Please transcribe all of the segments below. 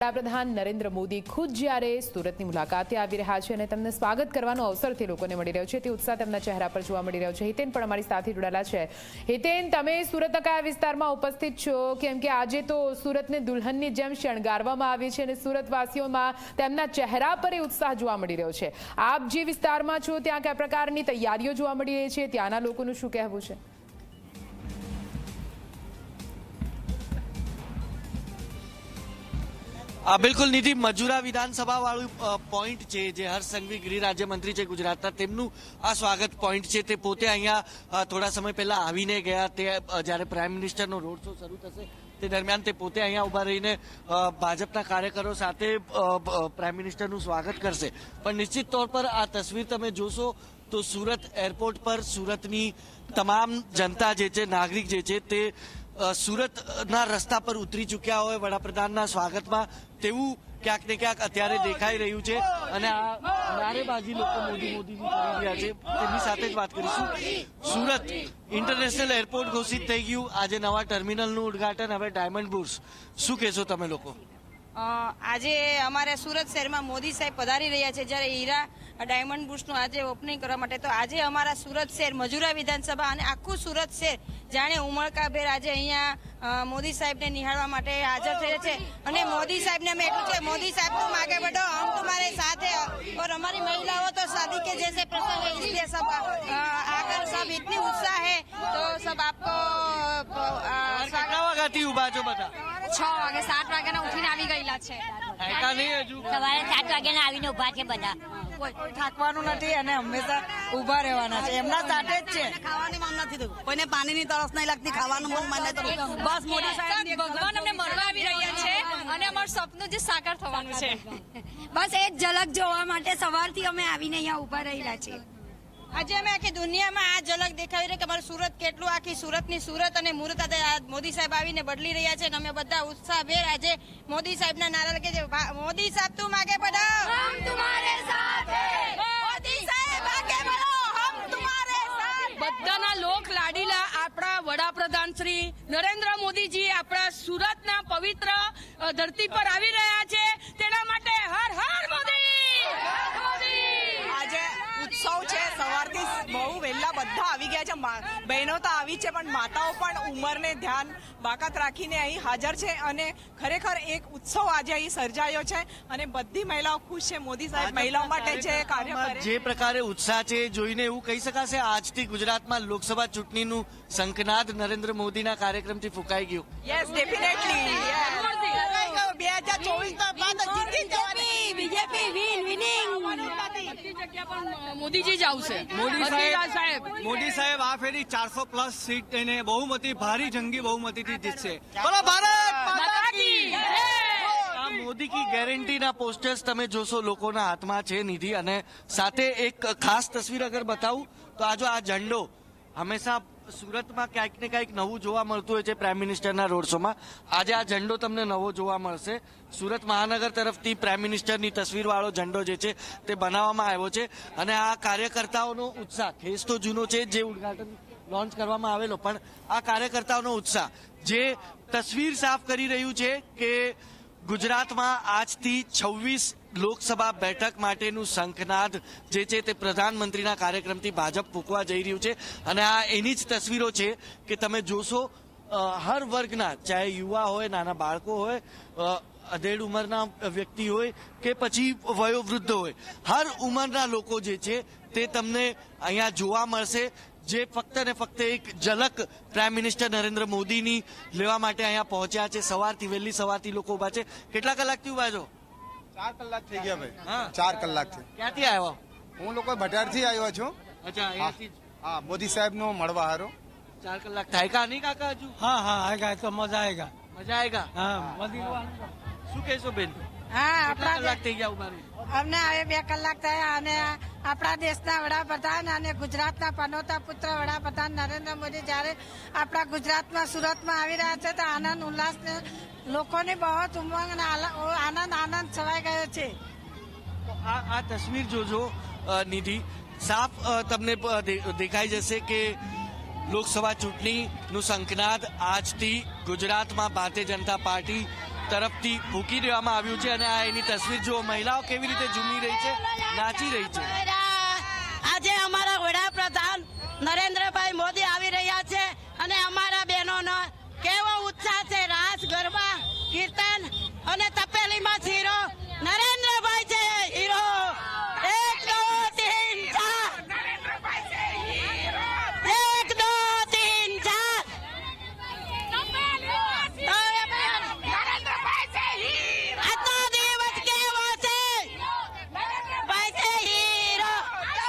વડાપ્રધાન નરેન્દ્ર મોદી ખુદ જ્યારે સુરતની મુલાકાતે આવી રહ્યા છે અને તેમને સ્વાગત કરવાનો અવસર તે લોકોને મળી રહ્યો છે, તે ઉત્સાહ તેમના ચહેરા પર જોવા મળી રહ્યો છે. હિતેન પણ અમારી સાથે જોડાયેલા છે. હિતેન, તમે સુરતના કયા વિસ્તારમાં ઉપસ્થિત છો, કેમ કે આજે તો સુરતને દુલ્હનની જેમ શણગારવામાં આવી છે અને સુરતવાસીઓમાં તેમના ચહેરા પર એ ઉત્સાહ જોવા મળી રહ્યો છે. આપ જે વિસ્તારમાં છો, ત્યાં કયા પ્રકારની તૈયારીઓ જોવા મળી રહી છે, ત્યાંના લોકોનું શું કહેવું છે? બિલકુલ નિધિ મજુરા વિધાનસભા વાળું પોઈન્ટ છે જે હર્ષ સંઘવી ગૃહ રાજ્યમંત્રી છે ગુજરાતના, તેમનું આ સ્વાગત પોઈન્ટ છે. તે પોતે અહીંયા થોડા સમય પહેલા આવીને ગયા. તે જ્યારે પ્રાઇમ મિનિસ્ટરનો રોડ શો શરૂ થશે, તે દરમિયાન તે પોતે અહીંયા ઊભા રહીને ભાજપના કાર્યકરો સાથે પ્રાઇમ મિનિસ્ટરનું સ્વાગત કરશે. પણ નિશ્ચિત તौर પર આ તસવીર તમે જોશો તો સુરત એરપોર્ટ પર સુરતની તમામ જનતા જે છે, નાગરિક જે છે, તે સુરતના રસ્તા પર ઉતરી ચૂક્યા હોય વડાપ્રધાનના સ્વાગતમાં, તેવું ક્યાંક ને ક્યાંક અત્યારે દેખાઈ રહ્યું છે. અને આ નારેબાજી લોકો મોદી મોદીની કરી રહ્યા છે. તેમની સાથે જ વાત કરીશું. સુરત ઇન્ટરનેશનલ એરપોર્ટ ઘોષિત થઈ ગયું. આજે નવા ટર્મિનલનું ઉદઘાટન. હવે ડાયમંડ બુર્સ. શું કહેશો તમે લોકો? આજે અમારે સુરત શહેરમાં મોદી સાહેબ પધારી રહ્યા છે. જ્યારે હીરા ડાયમંડ બુશનું આજે ઓપનિંગ કરવા માટે તો આજે અમારા સુરત શહેર મજુરા વિધાનસભા અને આખું સુરત શહેર જાણે ઉમળકાભેર આજે અહીંયા અ, મોદી સાહેબને નિહાળવા માટે હાજર થયા છે અને મોદી સાહેબને અમે એટલું છે મોદી સાહેબ તુમ આગે बढ़ो हम तुम्हारे साथ है और हमारी महिलाओं तो शादी के जैसे प्रसंग है इसलिए सब अ, आकर सब इतनी उत्साह है तो सब आपको अ, स्वागत કેટલા વાગ્યાથી ઉભા છો બધા છ વાગે સાત વાગ્યાના ઉઠીને આવી ગયેલા છે થાક્યા નહીં હજુ સવારે સાત વાગ્યાના આવીને ઉભા છે બધા કોઈ થાકવાનું નથી અને હંમેશા ઊભા રહેવાના છે. એમના સાથે જ છે. ખાવાની મન નથી થયું કોઈને પાણીની તરસ નહીં લાગતી ખાવાનું મન મને તો બસ મોટી સાહેબ ભગવાન અમને મળવા આવી રહ્યા છે અને અમારું સપનું જે સાકાર થવાનું છે. બસ એક ઝલક જોવા માટે સવારથી અમે આવીને અહીંયા ઊભા રહેલા છીએ. આજે અમે આખી દુનિયામાં આ ઝલક દેખાવી રહી કે અમારું સુરત કેટલું આખી સુરતની સુરત અને મુહૂર્ત મોદી સાહેબ આવીને બદલી રહ્યા છે અને અમે બધા ઉત્સાહભેર આજે મોદી સાહેબના નારા લગે છે મોદી સાહેબ તું માગે પડાવ બધાના લોક લાડીલા આપણા વડાપ્રધાન શ્રી નરેન્દ્ર મોદીજી આપણા સુરતના પવિત્ર ધરતી પર આવી રહ્યા છે. ગયા છે. બહેનો તો આવી છે પણ માતાઓ પણ ઉંમરને ધ્યાન બાકાત રાખીને અહીં હાજર છે અને ખરેખર એક ઉત્સવ આજે અહીં સર્જાયો છે અને બધી મહિલાઓ ખુશ છે. મોદી સાહેબ મહિલાઓ માટે જે કાર્ય જે પ્રકારે ઉત્સાહ છે જોઈને એવું કહી શકાશે આજથી ગુજરાતમાં લોકસભા ચૂંટણીનું શંખનાદ નરેન્દ્ર મોદીના કાર્યક્રમથી ફૂંકાઈ ગયું. યસ ડેફિનેટલી બે હજાર ચોવીસ બાદ જીતી જવાની. બીજેપી જગ્યા પર મોદીજી જ આવશે. મોદી સાહેબ સાહેબ. મોદી સાહેબ આ ફેરી ચારસો પ્લસ સીટ એને બહુમતી ભારી જંગી બહુમતીથી જીતશે. બોલો ભારત કી આ મોદી કી ગેરંટીના પોસ્ટર્સ તમે જોશો લોકોના હાથમાં છે નિધિ. અને સાથે એક ખાસ તસવીર અગર બતાવું તો આ જો આ ઝંડો હંમેશા સુરતમાં ક્યાંક ને ક્યાંક નવું જોવા મળતું હોય છે પ્રાઇમ મિનિસ્ટરના રોડ શોમાં આજે આ ઝંડો તમને નવો જોવા મળશે. સુરત મહાનગર તરફથી પ્રાઇમ મિનિસ્ટરની તસવીરવાળો ઝંડો જે છે તે બનાવવામાં આવ્યો છે અને આ કાર્યકર્તાઓનો ઉત્સાહ, ખેસ તો જૂનો છે જે ઉદઘાટન લોન્ચ કરવામાં આવેલો, પણ આ કાર્યકર્તાઓનો ઉત્સાહ જે તસવીર સાફ કરી રહ્યું છે કે ગુજરાતમાં આજથી છવ્વીસ લોકસભા બેઠક માટેનું શંખનાદ જે છે તે પ્રધાનમંત્રીના કાર્યક્રમથી ભાજપ ફૂંકવા જઈ રહ્યું છે. અને આ એની જ તસવીરો છે કે તમે જોશો હર વર્ગના, ચાહે યુવા હોય, નાના બાળકો હોય અધેડ ઉંમરના વ્યક્તિ હોય કે પછી વયોવૃદ્ધ હોય, હર ઉંમરના લોકો જે છે તે તમને અહીંયા જોવા મળશે જે ફક્ત ને ફક્ત એક ઝલક પ્રાઇમ મિનિસ્ટર નરેન્દ્ર મોદીની લેવા માટે અહીંયા પહોંચ્યા છે. સવારથી વહેલી સવારથી લોકો ઊભા છે. કેટલા કલાકથી ઊભા છો? ચાર કલાક થઈ ગયા ભાઈ. હા. ચાર કલાકથી ક્યાંથી આવ્યો? હું લોકો ભટારથી આવ્યો છું. અચ્છા હા. મોદી સાહેબ નો મળવા હારો. ચાર કલાક થાય કા નહીં કાકા હજુ? હા હા આયગા તો મજા આયગા. મજા આયગા? હા મોદી શું કહેશો બેન? હા આપણા થઈ ગયા ઊભા અમને હવે બે કલાક થયા અને આપણા દેશના વડાપ્રધાન અને ગુજરાતના પનોતા પુત્ર વડાપ્રધાન નરેન્દ્ર મોદી જ્યારે આપણા ગુજરાતમાં સુરતમાં આવી રહ્યા છે તો આનંદ ઉલ્લાસ લોકોની બહુ ઉમંગ આનંદ આનંદ છવાઈ ગયો છે. તો આ આ તસવીર જોજો નિધિ. સાફ તમને દેખાઈ જશે કે લોકસભા ચૂંટણીનું સંકનાદ આજથી ગુજરાતમાં ભારતીય જનતા પાર્ટી તરફથી ફૂંકી દેવામાં આવ્યું છે અને આ એની તસવીર જુઓ, મહિલાઓ કેવી રીતે ઝૂમી રહી છે, નાચી રહી છે. આજે અમારા વડાપ્રધાન નરેન્દ્રભાઈ મોદી આવી રહ્યા છે અને અમારા બહેનોનો કેવો ઉત્સાહ છે રાસ ગરબા કીર્તન અને તપેલીમાં હીરો નરેન્દ્રભાઈ છે હીરો એક દો તીન ચાર એક દો તીન ચાર આજનો દિવસ કેવો છે ભાઈ છે હીરો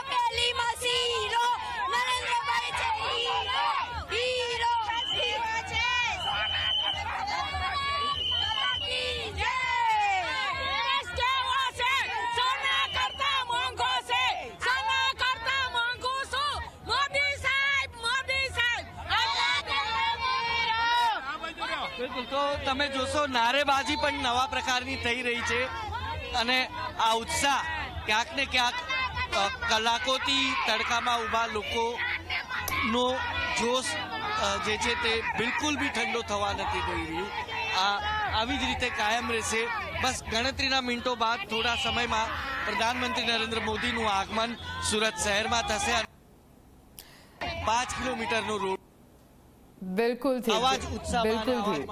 તપેલીમાં હીરો નરેન્દ્રભાઈ છે હીરો હીરો હીરો છે દેશ કેવો છે સોના કરતા મોંઘો છે સોના કરતા મોંઘો શું મોદી સાહેબ મોદી સાહેબ બિલકુલ તો તમે જોશો, નારેબાજી પણ નવા પ્રકારની થઈ રહી છે. અને આ ઉત્સાહ ક્યાંક ને ક્યાંક કલાકોથી તડકામાં ઊભા લોકોનો જોશ જે છે તે બિલકુલ બી ઠંડો થવા નથી દઈ રહ્યું. આ, આવી જ રીતે કાયમ રહેશે. બસ ગણતરીના મિનિટો બાદ થોડા સમયમાં પ્રધાનમંત્રી નરેન્દ્ર મોદીનું આગમન સુરત શહેરમાં થશે. પાંચ કિલોમીટરનો રોડ બિલકુલથી બિલકુલથી